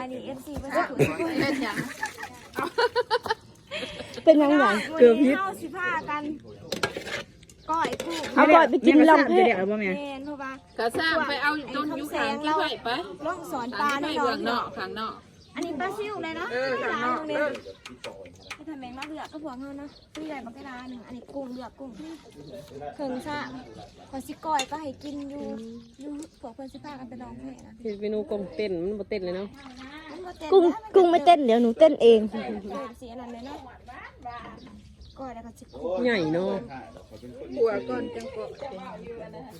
ายดีเอฟซีเพื่อนสุดเล่นอย่างเป็นยังไงเกือบพิษเข้าสิผ้ากันก้อยกุ้งเอาก่อนไปกินลำเพชรแมนเพราะว่ากระซ่างไปเอาต้นยูคางที่ไหวไปล่องสอนปปลาลาแน่ในนอเบื้อนงนอกข้างนอกอันนี้ปลาซิวเลยเนาะเออข้างนอกเออไม่ทำ แมงลักเลือกก็พวงเฮาเนาะตู้ใหญ่บักกระดาหนึ่งอันนี้กุ้งเลือกกุ้งเพิ่งซะพอสิก้อยก็ให้กินอยู่อยู่พวกเพิ่นสิพากันไปลองเพลนะเห็นเมนูกลมเต้นมันบ่เต้นเลยเนาะมันบ่เต้นกุ้งนะกุ้งไม่เต้นเดี๋ยวหนูเต้นเองเต้นสีอันนั้นเลยเนาะก้อยแล้วก็สิกุ้งใหญ่เนาะหัวก่อนจังก็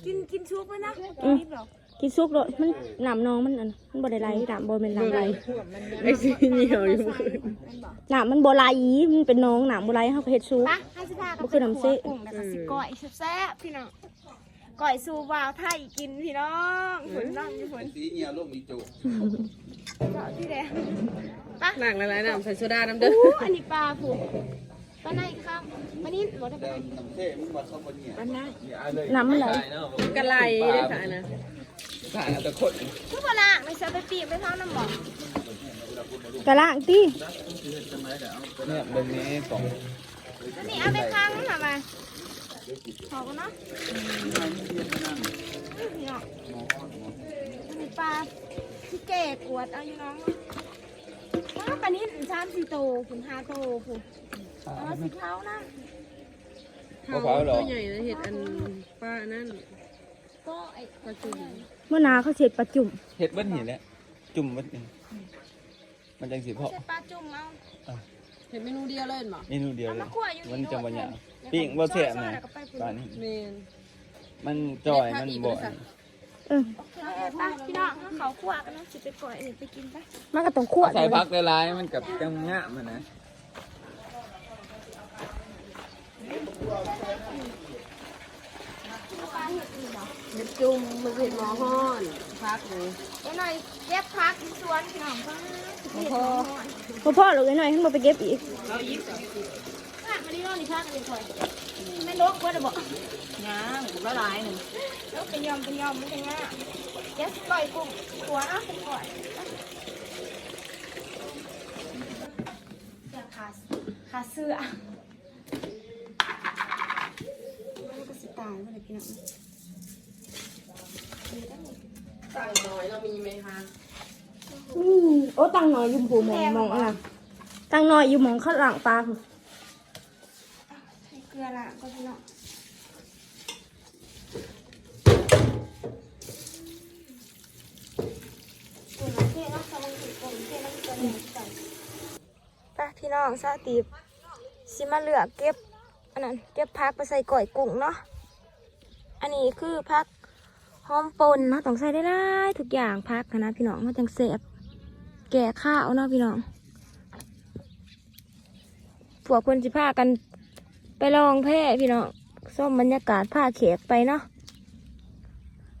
กินกินชุบไว้นะรีบหรอก กินซุกเลยมันหนามน้องมันอันมันบ่ได้ไหลหนามบ่เป็นหนามไหลไอ้สีเหนียวอยู่ใส่มันบอกหนามมันบ่ไหลมันเป็นน้องหนามบ่ไหลเฮาก็เฮ็ดซุก ปะให้สิพากันบ่คือน้ำเส้นกุ้งแล้วก็สิก้อยแซ่บๆพี่น้องก้อยสูวาวไทยกินพี่น้องฝนน้องอยู่ฝนสีเงียลูกมีจุกเจาะที่แดงปะหนักหลายๆน้ำใส่โซดาน้ำเด้ออู้อันนี้ปลาผูกปลาไหนครับปลานิ่บ่ได้ปแต่ลาน้ำเท่มันมาเข้ามาเนี่ยปลาไหนหนามมันไหลกระไลเลยค่ะนะ ถ่ายเอาแต่คนทุกคนละไม่ใช่ไปปีกไปเท่าน้ำบอกกะล่างติเนี่ยเบอร์นี้สองอันนี้เอาไปค้างมันทำไมขอบคุณเนาะนี่เนาะอันนี้ปลาที่เกตกวดเอาอยู่น้องว้าปลานิ่ชามสี่โตขุนห้าโตผูกเอาสีเท้านะตัวใหญ่นะเห็ดอันป้านั่นก็ไอ้ปลาจุ่ม เมื่อนาเขาเสร็จประจุ่มเห็ดเบิ้ลเห็นแล้วจุ่มเบิ้ลมันจังสีเพาะใช่ปลาจุ่มเอาเห็ดเมนูเดียวเลยหรอเมนูเดียวเอาเลมายคั่วอยู่มันจังหวะเนี่ยนี่ปิ้งบ่เสียนะแล้วก็ไปปุ่นตอนนี้เมนมันจ่อยมันบ่อยเออเอาไปพี่น้องถ้าเขาคั่วกันนะสิไปปล่อยอันนี้ไปกินไปมันก็ต้องคั่วใส่พักหลายๆมันกับจังงะมันนะ เห็ดจุ่มมันเห็ดหมอห้อนพักเลยเดี๋ยวหน่อยเก็บพักที่สวนพี่น้องก็เห็ดหอมพ่อพ่อลูกหน่อยให้มาไปเก็บอีกพักมาที่นอนนี่พักเลยคอยไม่ลกว่าจะบอกย่างละลายหนึ่งลกเป็นยอมเป็นยอมไม่ใช่ง่ายเก็บปล่อยกุ้งตัวนะเป็นก่อนเสื้อขาขาเสื้อมันก็สิตายว่าเลยพี่น้อง สั่งน้อยเรามีไหมคะนี่โอ้ตังหน่อยอยู่ผูหมองมองอะไรตังหน่อยอยู่หมองข้างหลังปลาพุ่นให้เกลือละก็พี่น้องตัวน้ำเทน้ำสมุนไพรตัวน้ำเทน้ำตัวนี้ใส่ไปพี่น้องซาตีบสิมาเหลือกเก็บอันนั้นเก็บพักไปใส่ก่อยกุ้งเนาะอันนี้คือพักห อมปนเนาะต้องใส่ได้หลายทุกอย่างพักนะพี่น้องมันจังเสบแก่ข้าวเนาะพี่น้องพวกคนสิพากันไปลองแพร่พี่น้องส้มบรรยากาศผ้าเขกไปเนาะ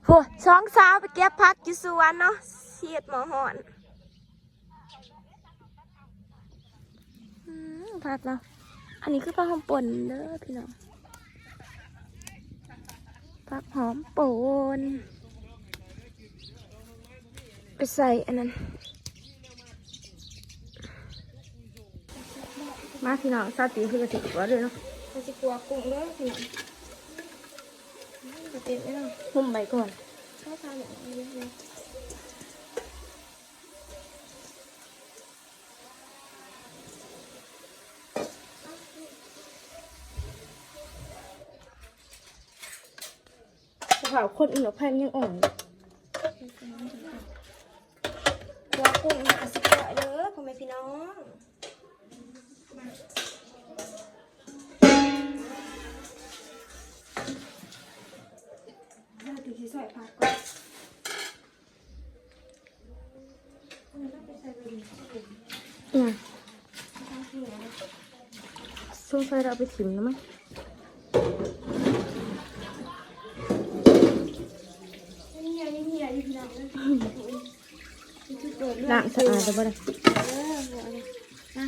โหสองสาวไปเก็บพักอยู่สวนเนาะเสียดหมอหอนอืมพักเนาะอันนี้คือผักหอมปนเด้อพี่น้อง ผักหอมป่นไปใส่อันนั้น มาพี่น้องซาตีคือกระติกว่าเลยเนาะมันจะกลัวกุ้งเด้อพี่น้องจะเต็มไม่ต้องหุ่มไปก่อนชอบทานอย่างนี้เลยก ระเพราคนอื่นเราไพ่มันยังอ่อนกลัวกุ้งมันจะสิกลัวเด้อพ่อแม่พี่น้องเราถึงที่ซอยผักก่อนเอาไปใส่กินซึ่งสัยเราไปถิมแล้วมั้ง นี่ไงนี่ไงพี่น้องนะจุดโดดเล้างสะอาดแล้วบ่ได้เออหัวเลยนะ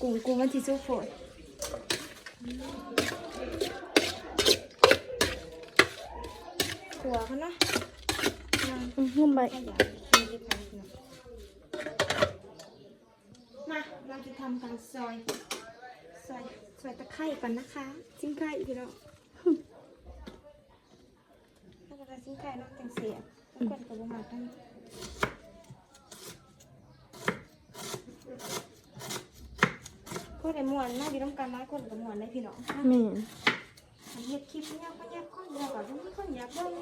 กุ้งกุ้งมันที่สุกโผดขัวเขาเนาะหุ่มไปขยายกินที่พันเนาเราจะทำการซอย ซอย ซอยตะไคร่ก่อนนะคะซิ้งไข่พี่น้องแล้วก็ซิ้งไข่น้องจังเสียแล้วกดกับประมาณ นั้นก็ได้มวนน่าดีต้องการร้ายคนกับมวนได้พี่น้องแม่นอันเฮ็ดคลิปเนี่ยก็เนี่ยคนเดียวกับทุกคนอยากเบิ่ง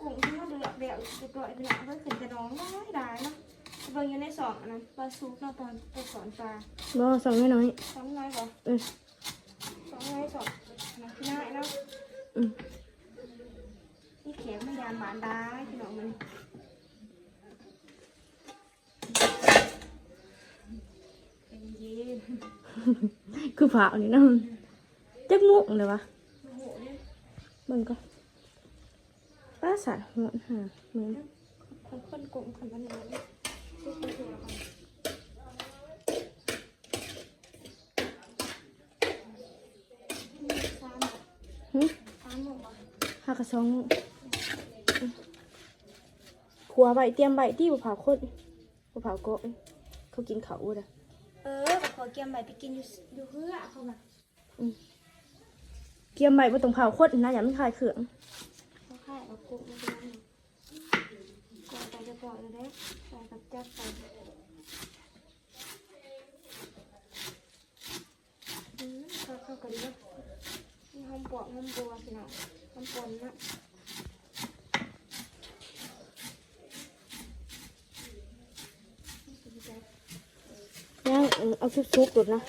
กุ้งที่เขาเดือดเดี่ยวจะปล่อยไปเนี่ยก็ขึ้นกระดองได้ได้เนาะเบิ่งอยู่ในสองอันนั้นปลาซุปเนาะตอนไปสอนปลาบ่สองน้อยสองน้อยบ่ๆเออสองน้อยสองนะพี่น้อยเนาะอืม นี่เขียนไม่ยามบานได้พี่น้องมัน เป็นเย็นคือผ่าอันนี้เนาะจักมุกเลยวะโอ้โหเนี่ยเบิ่งก็ป้าสาดหัวหาเหมือนคนคนกลุ่มคนวันนี้เลยซื้อคนเดียวกันสามหึสามหมกหากระซองมุกขัวใบเตรียมใบที่บุเผาโคตรบุเผาโกะเขากินเขาวอะเออก็ ขอเกียมใบไปกินอยู่อยู่เพื่อเขาแบบเกียมใบบ่ต้องเผาโคตรนะอย่ามันคลายเขื่องเขาค่ายเอากุ๊กมาเป็นนั่นก่อนไปจะปล่อยเลยเด้ใส่กับจับไปอืมเข้าเข้ากันเนาะนี่หอมปวกหอมบัวพี่น้องหอมปนนะ ย่าง เอาซุปๆตุดนะ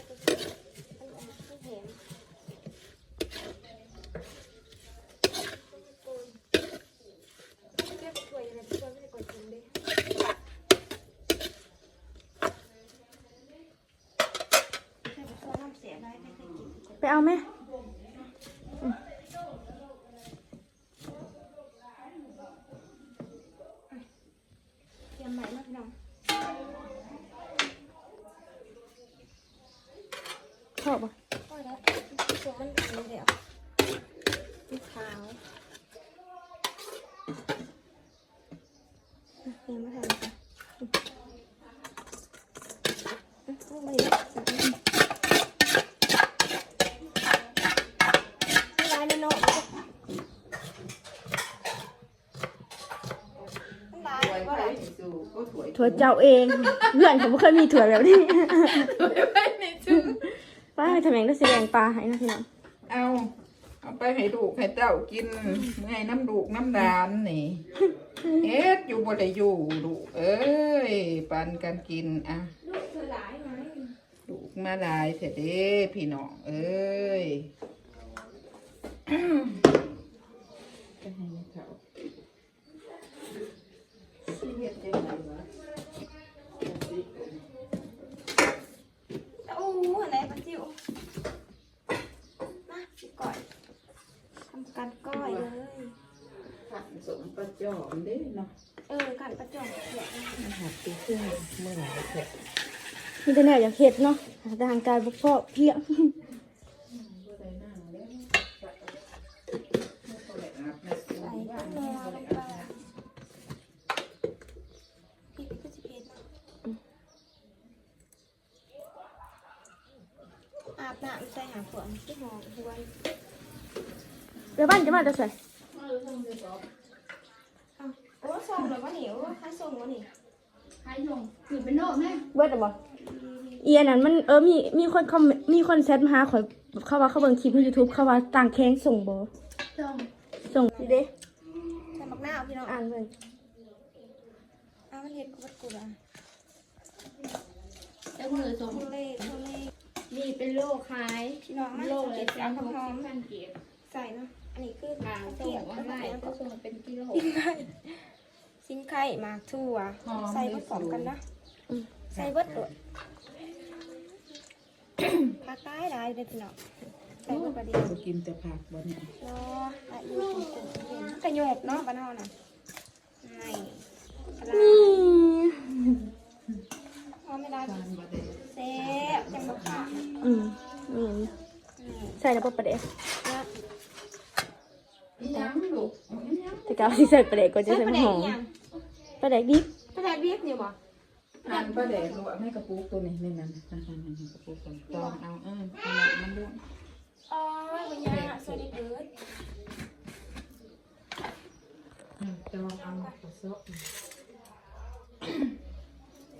ไปเอาไหม เตรียมใหม่นะพี่น้อง ชอบปะ ก็แล้วตัวมันเป็นเดี๋ยวสีขาวเตรียมมาทำค่ะไม่ได้ไม่ได้เลยเนาะมันได้ก็ได้ ถั่วเจ้าเองเพื่อนผมไม่เคยมีถั่วแบบนี้ป้าไปทำเองได้แสดงปลาให้นะพี่น้องเอาเอาไปให้ลูกให้เต้ากินให้น้ำลูกน้ำดานนี่เฮ็ดอยู่บ่ได้อยู่ลูกเอ้ยปันกันกินอะลูกเธอหลายไหมลูกมาหลายเถิดเด้พี่น้องเอ้ยจะให้เขาสิเฮ็ดจังไดว อ้โหอะไรปะจิ๋วมาสิก่อยทำการก้อยเลยขันสมประจอมเด้เนาะเออกันประจองเขียนมันหักไปครึ่งเมื่อไหร่แท้มีแต่แนวอยากเห็ดเนาะหาทางการบุกเพาะเพียง บ่ได้นั่งแล้วบ่ได้อาบน้ำ ใส่ข้าวแมวลงไปพริกก็จะเผ็ดเนาะอา บน้ำใส่หาฝนที่หอมหวนเดี๋ยวบ้านจะมาจะใส่อ้าวโอ้ส่งแบบว่าหนิวใครส่งวะนี่เบิดหรือบ่เอียนั่นมันเออมีมีคนคอมเมนต์มีคนแซดมาหาข่อยเข้าว่าเขาเบิ่งคลิปใน YouTube เขาว่าต่างแข้งส่งบ่ส่งส่งนี่เด้ใส่หมักหน้าพี่น้องอ่านเบิ่งอ้าวมันเห็ดกูบัดกูอะเจ้ามือส่งโทเล่โทเล่ นี่เป็นโลขายพี่น้องมาโลสังเกละตสามความหอมพันเกียรใส่เนาะอันนี้คืออ่าข้าวส่เกี๊งยวออนไลน์ก็ส่งเป็นกิโลซิงไข่ซิงไข่หมากทั่วใส่ผสมกันนะใส่เบิดด้วยผักได้ได้เลยพี่น้องใส่เบิดประเดี๋ยวบ่กินแต่ผักบ่เนี่ยรอละเอียดจนเย็นกระโยบเนาะบ้านเฮาน่ะนี่ปลานี่เอาไม่ได้ทานบ่ได้ แซ่บจังบ่ค่ะอืมนี่นี่ใส่แล้วบ่ประเดะนะอีหยังลูกเอาอีหยังตะเจ้าสิใส่ปลาแดกก่อนจะใส่ใส่ปลามันแดหกอมอีหยังปลาแดกดิบปลาแดกเรียกนี่บ่หั่นปลาแดกลวกให้กระปุกตัวนี้นี่นั่นหั่นหั่นหั่นกระปุกตัวจองเอาเออนั่นแหละมันลวกอ๋อบ่ยากสวัสดีเบิร์ดอืมจองเอากระซอก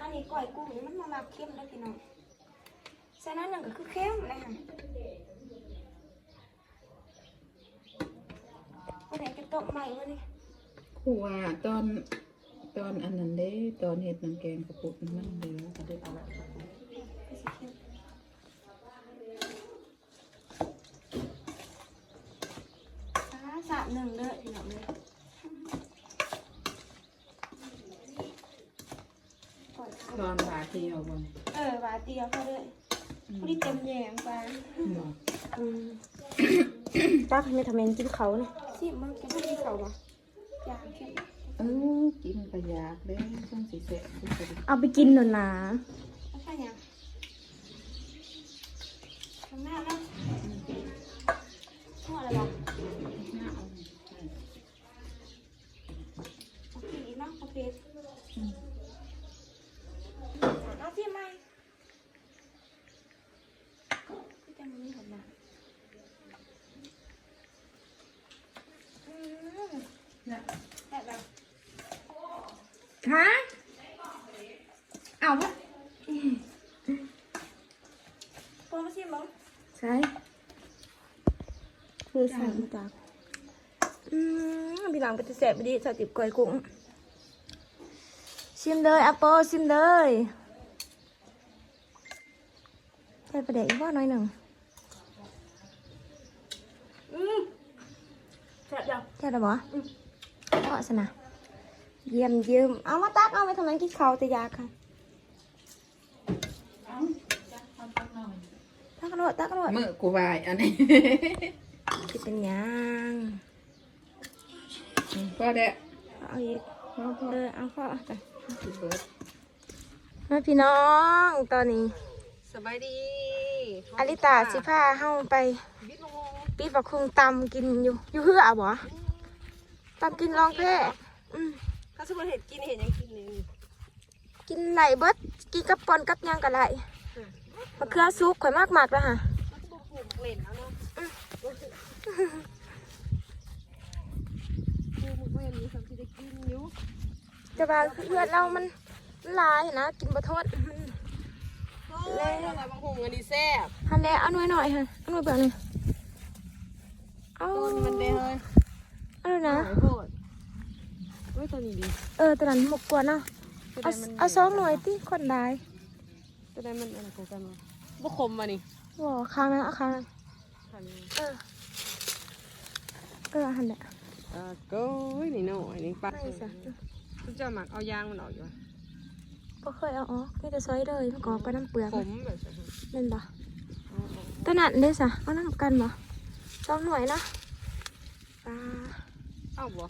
อันนี้ก้อยกุ้งนี่มันมามาเข้มแล้วพี่น้องใส่นั้นหนึ่งก็คือเข้มเลยค่ะปลาแดกจะตกใหม่วะนี่ครูว่าตอนตอนอันนั้นเด้ตอนเฮ็ดน้ำแกงกระปุกมันเหลวก็ได้เอาละอ่าสามหนึ่งเด้อพี่น้องเลยก่อนค่ะ ตอน หาเที่ยวบ่เออวาเตียวเขาเลยพอดีเต็มแยงไปบ่อืมตักให้แม่ทำเองกินเขาเนี่ยสิมึงกินพอดีเขาบ่ยางเข้มเออกินก็อยากเด้ต้องสิแซ่บสิพอดีเอาไปกินหน่อยนะ แล้วก็ยังทำหน้าแล้วหัวอะไรบ่ หน้าเอาใช่ โอเคเนาะโอเคเอาที่ไหมพี่จะมีหัวหน้าอืม เนี่ย แบบแบบ ฮะเอาปะโปรโมชั่นมั้งใช่คือสั่งมาจากอืมพี่หลังไปจะแสบไปดิสติบก้อยกุ้งชิมเลยอัปโปชิมเลยใส่ประเด็กอีกว่าน้อยหนึ่งอืมแซ่บจังใช่หรอบ่เพราะสนะ เยี่ยมเยี่ยมเอามาตักเอาไปทำไมกินข้าวแต่ยาค่ะเอาจักทำตักหน่อยตักกระโดดตักกระโดดมื้อกูวายอันนี้คิดเป็นหยังอืมพอแด้เอาอีกพอพอเออเอาข้อไปสิเบิดมาพี่น้องตอนนี้สบายดีอลิตาสิพาเฮาไปบิดลงปีบักคุงตำกินอยู่อยู่เฮือบ่ตำกินรองแพ้อืมถ้า สมมติเห็ดกินเห็ดยังกินเลยกินไหลเบิดกินกับปอนกับหยังกับไหลมะเขือซุกข่อยมากมากๆแล้วฮะมันก็ปลูกเล่นเอาเนาะปลูกเล่นนี่สมที่ได้กินอยู่แต่ว่าเพื่อนเรามันมันหลายนะกินบ่ทอดเล่นอะไรบางหงอันนี้แซ่บฮันแหละเอาหน่อยหน่อยฮะเอาหน่อยแบบนี้เอาต้นมันได้เลยเอาหน่อยนะ หายโพดเว้ยตัวนี้ดีเออตอนนั้นหมกกว่าเนาะตัวเอาใดมันเอาสองหน่วยติคนได้ตัวใดมันอะไรกันวะบ่คมมานี่บ่ค้างนะเอาค้างนะคันนี้เออเออหันแหละอ่าก็นี่เนาะอันนี้ปัดไม่ซะคุณเจ้าหมักเอายางมันออกอยู่วะบ่เคยเอาออกมีแต่ซอยเลยมันก็ออกไปน้ำเปลือกขมันมแบบนี้นั่นบ่เอาออกตัวนั้นเด้ซะเอาน้ำกันบ่สองหน่วยนะปลาเอาบ่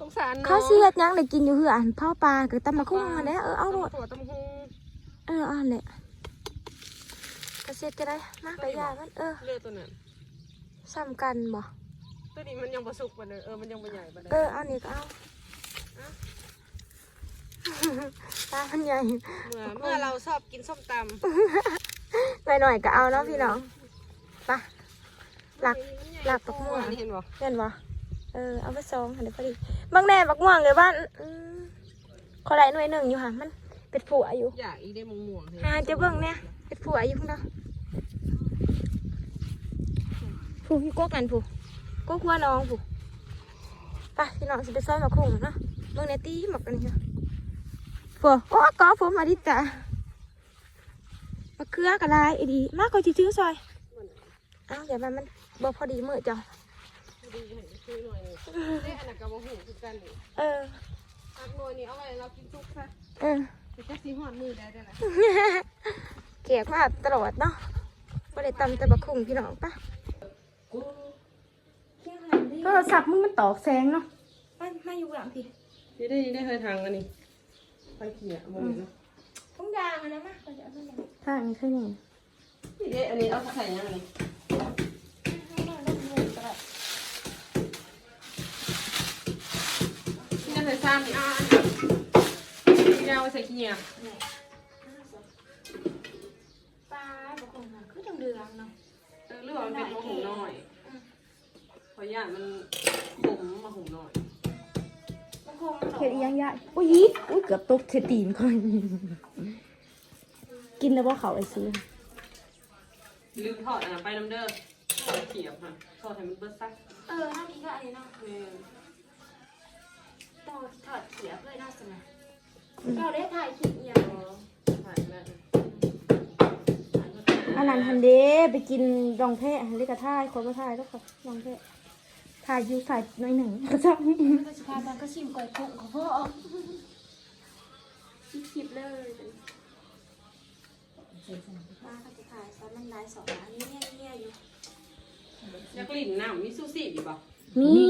สงสารเนาะเขาสิเฮ็ดหยังได้กินอยู่เหืออันเผาปลาก็ตำมะคุ้งอันนี้เออเอาโลดตัวตำหงเออเอาอันแหละก็เสร็จจะได้มากไปยามันเออเลือดตัวนั้นซ้ำกันบ่ตัวนี้มันยังประสุกปานเลยเออมันยังไม่ใหญ่ปานเลยเออเอานี่ก็เอาตามันใหญ่เมื่อเมื่อเราชอบกินส้มตำหน่อยๆก็เอาเนาะพี่น้องไปหลักหลักปักม่วงนี่เห็นบ่เห็นบ่ เออเอาไปซองหันเดี๋ยวพอดีบางแน่บักม่วงเลยบ้านอืมขอได้หน่วยหนึ่งอยู่ค่ะมันเป็นผัวอยู่อยากอีได้มงม่วงๆเลยหาจะเบิ่งเนี่ยเป็นผัวอยู่ข้างนอกผู้พี่กกกันผู้กกหัวน้องผู้ไปพี่น้องสิไปซอยมาคุ้งเนาะเบิ่งในตีหมกกันนี่ค่ะผัวโอ้กอผมมาดิจ้ะมะเขือกระลายไอ้ดีมากกว่าจื้อๆซอย เอ้าอย่ามันมันบ่พอดีมือจ้ะ ดีให้ช่วยหน่อยเลยได้อันนั้นกับมะหูคือกันนี่เออพักหน่วยนี้เอาไว้เรากินทุกซะเออจะจะสีหอดมือได้ได้ละเกียกมาตลอดเนาะบ่ได้ตำแต่บักคุ้งพี่น้องปะโทรศัพท์มึงมันตอกแสงเนาะมามาอยู่หลังพี่นี่ได้ได้เคยทางอันนี้ไปเขี่ยมองเนาะทุ่งยางอะนะมาเราจะเอาทุ่งยางถ้าอันนี้คือนี่นี่ได้อันนี้เอาใส่ยังอันนี้ให้มาเล่นมือก็ได้ ซ้ำนี่อะที่เราใส่ขี้เหนียวปลาบางคนน่ะคือจังเดืองเนาะเออเรื่องมันเป็นมะหุงน้อยเพราะย่านมันขมมะหุงน้อยบางคนมันเฮ็ดอีหยังยากอุ้ยอีอุ้ยเกือบตกเทตีนก่อนกินแล้วบ่เขาไอ้ซื้อลืมทอดอันนั้นไปน้ำเด้อทอดเขียบค่ะทอดให้มันเบิดซักเออน้าดีก็อันนี้เนาะ แม่นต้อง ถอดเขียบเลยเนาะสนะเราได้ถ่ายคลิปอย่างพอถ่ายแล้วอันนั้นหันเด้ไปกินดองแพะหันเด้กระท่ายคนบ่ท่ายแล้วค่ะดองแพะถ่ายอยู่ถ่ายหน่อยหนึ่งก็จะก็สิพาตอนก็ชิมก่อยกุ้งของพ่อชิมคลิปเลยมาก็จะถ่ายซ้อนน้ำลายสองอันนี้เนี่ยเนี่ยอยู่อยากลิ่นน้ำมีซูซี่ดีป่ะมี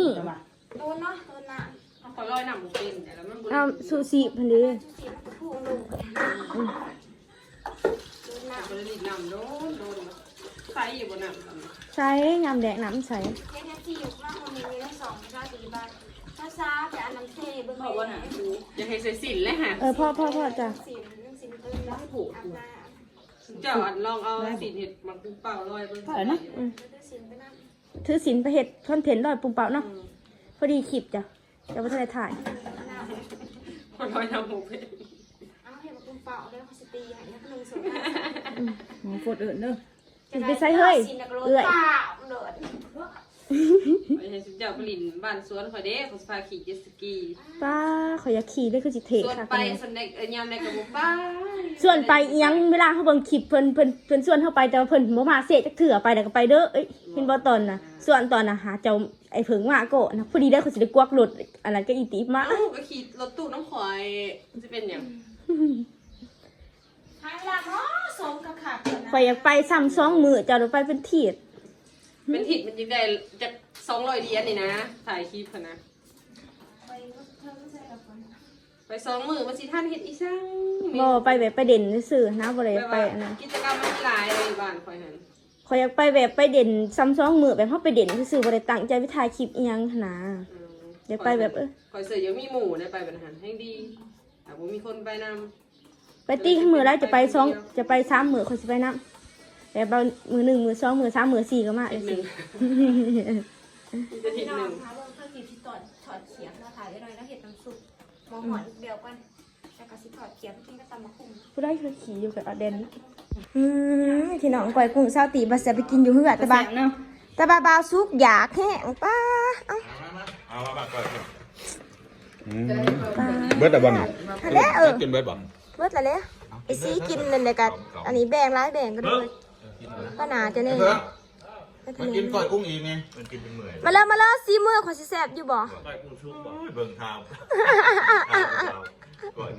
โดนเนาะโดนน้เอา ขอลอยน้ำหมูเป็นแต่แล้วมันบ่เอาซูชิพันเด้ำจุดสีมันก็พุ่งลงโดนน้ำบ่ได้ลิ่นน้ำโดนโดนใส่อยู่บนน้ำกันใช้ยำแดกน้ำใส่เฮ็ดแท็กซี่อยู่ข้างคนนี้มีได้สองชาติบ้านภาษาแต่อันน้ำเทเบิ่งบอกว่าหนาดูอย่าให้ใส่สินเลยฮะเออพ่อพ่อพ่อจ้ะสินนึ่งสินตื่นแล้วผูกอาบน้เจ้าอันลองเอาสินเห็ดมันกุ้งเปล่าลอยเบิ่งเท่าไหร่นะำแล้วสินไปน้ำถือสินไปเห็ดคอนเทนต์ลอยปุ่มเป่าเนาะพอดีคลิปจ้ะ เดี๋ยวมาถ่ายถ่ายคนลอยน้ำหมูเป็นเอาเห็นมาปุ่มเปล่าแล้วเขาสตีให้นักหนึ่งสองหมูฟดเอิญเด้อสินไปใส่เฮ้ย สินนักเอื่อยเปล่าเลิศ ไม่ใช่สิเจ้าผลินบ้านสวนคอยเด้เขาพาขี่เจ็ตสกีป้าขอยอยากขี่ได้คือจิเทสวนค่ะไปสันเด็กเอ้ยยามในกระบุป้าส่วนไปเอียงเวลาเขาเบิ่งคลิปเพิ่นเพิ่นเพิ่นส่วนเข้าไปแต่ว่าเพิ่นบ่มาเสะจักเถื่อไปแล้วก็ไปเด้อเอ้ยเห็นบ่ตอนน่ะ ส่วนตอนน่ะหาเจ้าไอ้เผิงว่าโกะนะพอดีได้เขาสิได้กวักรถอันนั้นก็อีติมาเอ้าก็ขี่รถตู้น้ำข่อยจะเป็นอย่างทางละเนาะสมกับขาดนะข่อยอยากไปซ้ำสองมือเจ้าเดี๋ยวไปเป็นทีด เป็นถิดมันยังได้จากสองร้อยเหรียญนี่นะ ถ่ายคลิปค่ะนะ ไปเพิ่มใส่กับคนไปสองมือมันสิท่านเห็ดอีสังบ่ไปแบบไปเด่นซื่อๆนะบ่ได้ไปอันนั้นกิจกรรมมันหลายเลยบ้านคอยหันข่อยอยากไปแบบไปเด่นซ้ำสองมือแบบเฮาไปเด่นซื่อๆบ่ได้ตั้งใจไปถ่ายคลิปอีหยังหั้นนะ อืมเดี๋ยวไปแบบเออ คอยเสือยังมีหมู่ได้ไปเป็นอาหารให้ดีแต่ว่ามีคนไปนำ ไปตีข้างมือแล้วจะไปสองจะไปสามมือข่อยสิไปนํ แต่บางมือหนึ่งมือสองมือสามมือสี่ก็มาอีเลยกหสินึ่งจะถิพี่ดน้อหนึ่งงคะเบิ่งเพื่อกินที่ตอดถอดเขียบแล้วถ่ายได้หน่อยแล้วเห็ดน้ำซุปมองหอนเดียวกันแล้วก็สิถอดเขียบกินก็ตำมะคุ้งผู้ได้คือขี่อยู่กับอเดนอืมที่น้องก่อยกุ้งเศร้าตีบาเสียไปกินอยู่เหือแต่บาแต่บาบาวซุกอยากแห้งป้าเอ้าเอามาบ้างก่อนป้าเบิร์ดอะบอลอันนี้เออกินเบิร์ดบอลเบิดละเลยไอซีกินนั่นเลยกันอันนี้แบ่งร้ายแบ่งกันด้วย ป้าหนาจะเนี่ยเพื่อมันกินก่อยกุ้งอีกไงมันกินเป็นเมื่อยมาแล้วมาแล้วซีมือของสิแสบอยู่บ่ก่อยกุ้งชุบบ่เบิ่งเท้าก่อย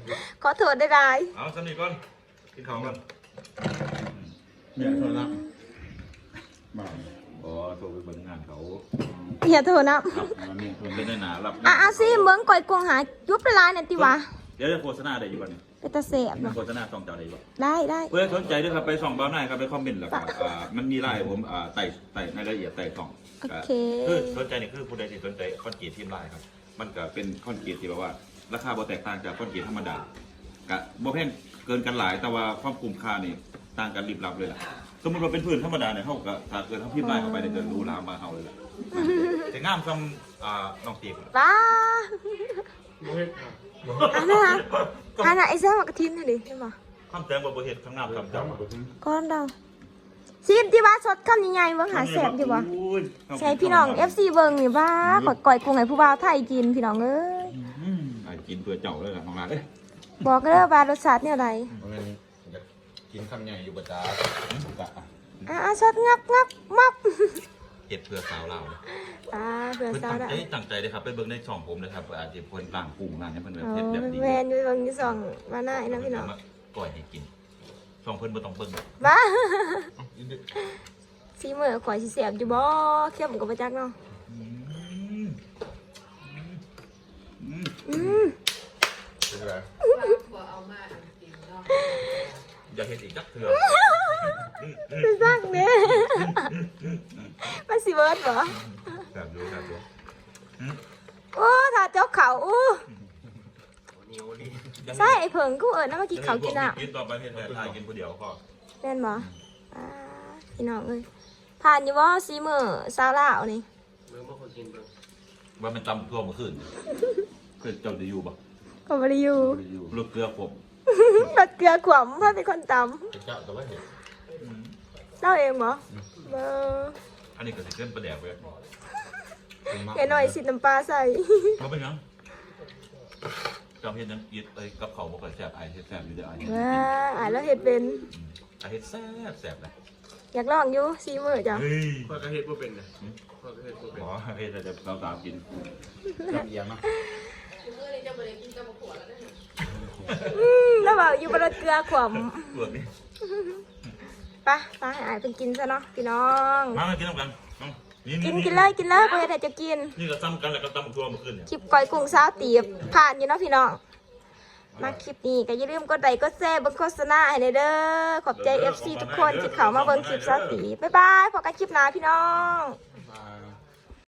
ขอโทษได้ไรเอาสนิทก่อนกินข้าวก่อนเนี่ยโทษนะมาอ๋อโทรไปเบิ่งงานเขาอย่าโทษนะรับมันนี่มันเป็นได้หนารับอะอะซีเบิ้งก่อยกุ้งหายุบละลายนั่นติวะเดี๋ยวจะโฆษณาได้อยู่บ้านเป็นตาแสบเนาะโฆษณาสองเจ้าได้อยู่บ่ได้ได้ เพื่อสนใจด้วยครับไปส่องเบ้าหน้าครับไปคอมเมนต์แล้วก็อ่ามันมีไลน์ผมอ่าไต่ไต่ในรายละเอียดไต่ส่องโอเค คือสนใจนี่คือผู้ใดที่สนใจคอนกรีตทีมไลน์ครับ มันก็เป็นคอนกรีตที่แบบว่า ราคาบ่แตกต่างจากคอนกรีตธรรมดากะบ่แพงเกินกันหลายแต่ว่าความคุ้มค่านี่ต่างกันริบลับเลยล่ะสมมติว่าเป็นพื้นธรรมดาเนี่ยเฮาก็ถ้าเกิดเฮาพิมพ์ไลน์เข้าไปเนี่ยจะรู้รามมาเฮาเลยล่ะจะงามซ้ำอ่าน้องตีบ ป้า อันนั้นอะอันนั้นไอ้แซ่บกระทินน่ะดิใช่ปะคำแสงบ่บ่เฮ็ดข้างหน้าคำจำก้อนเดาซีมที่ว่าสดคำยังไงเบิ้งหาแสบอยู่บ่ใช่พี่น้อง FC เบิ้งนี่บ้าขอก่อยกุ้งให้ผู้บ่าวไทยกินพี่น้องเอ้ยอืมไอ้กินเพื่อเจ้าเลยล่ะน้องลาเอ้ยบอกก็เด้อว่ารสชาติเนี่ยอะไรอยากกินคำใหญ่อยู่ประจาอ่าสดงับงับมับ เฮ็ดเพื่อสาวลาวเลยอ่าเผื่อเพิ่นสาวตั้งได้ใจตั้งใจเลยครับไปเบิ่งในช่องผมเลยครับอาจจะเพิ่นต่างปรุงร้านนี้เพิ่นแบบอ๋อเฮ็ดแบบดีแมนอยู่เบิ่งอยู่สองมาหน้าไอ้นะพี่น้องเพิ่ก่อยให้กินช่องเพิ่นบ่ต้องเบิ่งบ้าซีมือข่อยสิแสบอยู่บ่เคี้ยวผมก็บ่จักเนาะอืมอืมอืม เป็นไรอย่าเฮ็ดอีกจักเทื่อเป็นซักเด้มาสิเบิดบ่แบบดูแบบดูโอ้ถ้าเจ้าเขาอู้เหนียวดีใช่ไอ้เผิงกูเอิญนะมากินเขาวกินอะกินต่อไปเห็นแต่ถ่ายกินคนเดียวพอแม่นบ่อ่าพี่น้องเอ้ยผ่านอยู่ว่าซีมือซาวลาวนี่เมื่อเมื่อคนกินเบิ่งว่ามันตำทั่วเมื่อคืนคือเจ้าจะอยู่ปะก็บริยูลูกเกลือผม รสเกลือขวมเพื่อเป็นคนตเจ้าแต่ว่าเห็นำเล่าเองบ่เบอร์อันนี้ก็จะเกินประแดกไปแค่หน่อยสิน้ำปลาใส่มาเป็นยังจำเห็นยังยิดเอ้ยกับเขาบอกว่าแสบไอเฮ็ดแสบอยู่เดี๋ยวไอเฮ็ดว้าอ่านแล้วเห็ดเป็น ไอเฮ็ดแสบแสบเลยอยากลองอยู่ซีมือจ้ะเฮ้ยข้อยก็เฮ็ดบ่เป็นนะข้อยก็เฮ็ดบ่เป็น หมอเฮ็ดแต่จะเราตามกิน จำเอียงเนาะ อืมแล้วบอกอยู่บนรสเกลือขวมเปลือกนี่ไปะปให้อายเป็นกินซะเนาะพี่น้อง มามากินน้ำกันเอานี่กินนี่กินเลยกินเลยกูเห็นแต่จะกิน นี่ก็ซ้ำกันแล้วก็ตำทั่วเมื่อคืนเนี่ย คลิปก้อยกุ้งซาวตีบผ่านอยู่เนาะพี่น้อง มาคลิปนี้ก็อย่าลืมกดไลค์กดแชร์เบิ่งโฆษณาให้เด้อขอบใจ FC ทุกคนที่เข้ามาเบิ่งคลิปซาวตีบ๊ายบายพบกันคลิปหน้าพี่น้อง